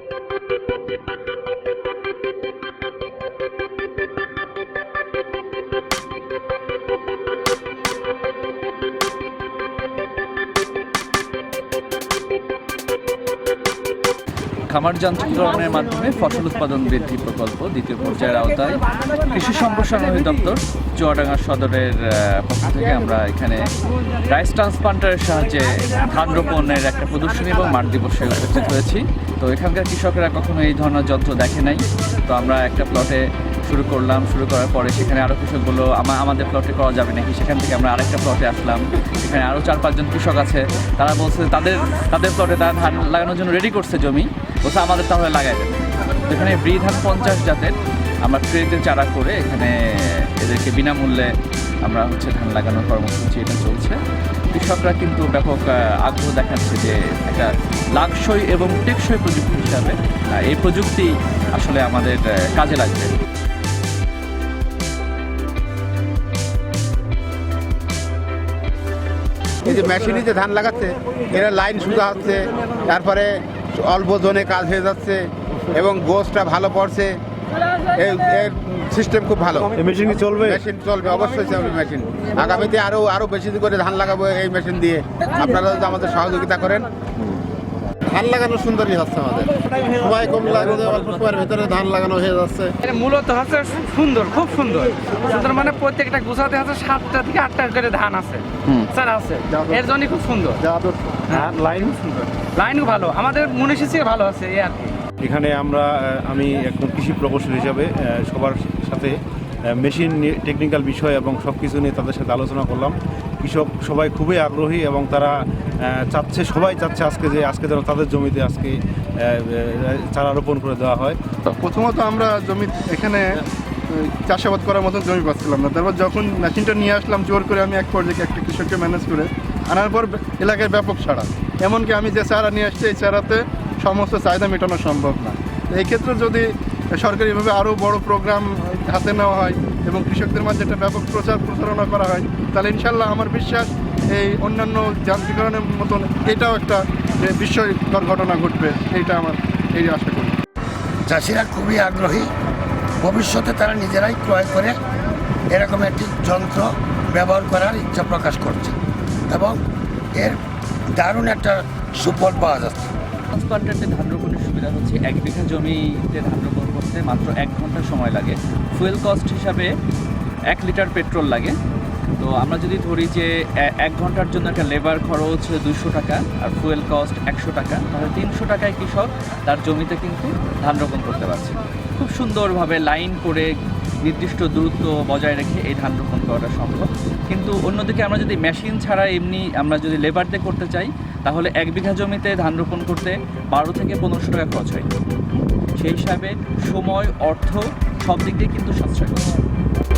Thank you. খামার যান্ত্রিকরণের মাধ্যমে ফসল উৎপাদন বৃদ্ধি প্রকল্প দ্বিতীয় পর্যায়ের আওতায় কৃষি সম্প্রসারণ অধিদপ্তর চুয়াডাঙ্গা সদরের পক্ষ থেকে আমরা এখানে রাইস ট্রান্সপ্লান্টারের সাহায্যে ধান রোপণের একটা প্রদর্শনী এবং মাঠ দিবসে উপস্থিত হয়েছি। তো এখানকার কৃষকেরা কখনো এই ধরনের যন্ত্র দেখে নাই। তো আমরা একটা প্লটে শুরু করলাম, শুরু করার পরে সেখানে আরও কৃষক বলল, আমা আমাদের প্লটে করা যাবে নাকি? সেখান থেকে আমরা আরেকটা প্লটে আসলাম। এখানে আরও চার, পাঁচজন কৃষক আছে। তারা বলছে তাদের তাদের প্লটে তারা ধান লাগানোর জন্য রেডি করছে জমি। বলছে, আমাদের তাহলে লাগাই দেবে এখানে ব্রি ধান পঞ্চাশ জাতের। আমরা ট্রেতে চারা করে এখানে এদেরকে বিনামূল্যে আমরা হচ্ছে ধান লাগানোর কর্মসূচি এটা চলছে। কৃষকরা কিন্তু ব্যাপক আগ্রহ দেখাচ্ছে যে একটা লাকসই এবং টেকসই প্রযুক্তি হিসাবে এই প্রযুক্তি আসলে আমাদের কাজে লাগবে। যে মেশিনে যে ধান লাগাচ্ছে এরা লাইন সুদা হচ্ছে তারপরে অল্প জোনে কাজ হয়ে যাচ্ছে এবং গোসটা ভালো পড়ছে। এর সিস্টেম খুব ভালো। মেশিন কি চলবে? মেশিন চলবে অবশ্যই চলবে মেশিন। আগামীতে আরও আরও বেশি করে ধান লাগাবো এই মেশিন দিয়ে। আপনারা যদি আমাদের সহযোগিতা করেন ধান লাগানো সুন্দরই হচ্ছে আমাদের। সময় কম লাগবে অল্প সময়ের ভিতরে ধান লাগানো হয়ে যাচ্ছে। মূলত হচ্ছে সুন্দর খুব সুন্দর। সুন্দর মানে প্রত্যেকটা গুছাতে হচ্ছে সাতটা থেকে আটটা করে ধান আছে স্যার আছে। এর জন্য খুব সুন্দর। হ্যাঁ, লাইন লাইন ভালো। আমাদের মনে চেয়ে ভালো আছে এই আর কি। এখানে আমরা আমি একজন কৃষি প্রকৌশলী হিসাবে সবার সাথে মেশিন টেকনিক্যাল বিষয় এবং সব কিছু নিয়ে তাদের সাথে আলোচনা করলাম। কৃষক সবাই খুবই আগ্রহী এবং তারা চাচ্ছে, সবাই চাচ্ছে আজকে যে, আজকে যেন তাদের জমিতে আজকে চারা রোপণ করে দেওয়া হয়। প্রথমত আমরা জমি এখানে চাষাবাদ করার মতন জমি পাচ্ছিলাম না। তারপর যখন মেশিনটা নিয়ে আসলাম, জোর করে আমি এক পর্যায়ে একটা কৃষককে ম্যানেজ করে আনার পর এলাকায় ব্যাপক ছাড়া এমনকি আমি যে চারা নিয়ে আসছি, এই চারাতে সমস্ত চাহিদা মেটানো সম্ভব না। এই ক্ষেত্রে যদি সরকারিভাবে আরও বড় প্রোগ্রাম হাতে নেওয়া হয় এবং কৃষকদের মাঝে একটা ব্যাপক প্রচার প্রচারণা করা হয়। তাহলে ইনশাল্লাহ আমার বিশ্বাস এই অন্যান্য যান্ত্রিকরণের মতন এটাও একটা যে বিস্ময়কর ঘটনা ঘটবে। এইটা আমার এই আশা করি। চাষিরা খুবই আগ্রহী। ভবিষ্যতে তারা নিজেরাই ক্রয় করে এরকম একটি যন্ত্র ব্যবহার করার ইচ্ছা প্রকাশ করছে এবং এর দারুণ একটা সুফল পাওয়া যাচ্ছে। ধান রোপণের সুবিধা হচ্ছে এক বিঘা জমিতে ধান রোপণ করতে মাত্র এক ঘণ্টা সময় লাগে। ফুয়েল কস্ট হিসাবে এক লিটার পেট্রোল লাগে। তো আমরা যদি ধরি যে এক ঘণ্টার জন্য একটা লেবার খরচ দুশো টাকা আর ফুয়েল কস্ট একশো টাকা, তাহলে তিনশো টাকায় কৃষক তার জমিতে কিন্তু ধান রোপণ করতে পারছে। খুব সুন্দরভাবে লাইন করে নির্দিষ্ট দূরত্ব বজায় রেখে এই ধান রোপণ করাটা সম্ভব। কিন্তু অন্যদিকে আমরা যদি মেশিন ছাড়া এমনি আমরা যদি লেবার দিয়ে করতে চাই, তাহলে এক বিঘা জমিতে ধান রোপণ করতে বারো থেকে পনেরোশো টাকা খরচ হয়। সেই হিসাবে সময় অর্থ সব দিক দিয়ে কিন্তু সাশ্রয়। হচ্ছে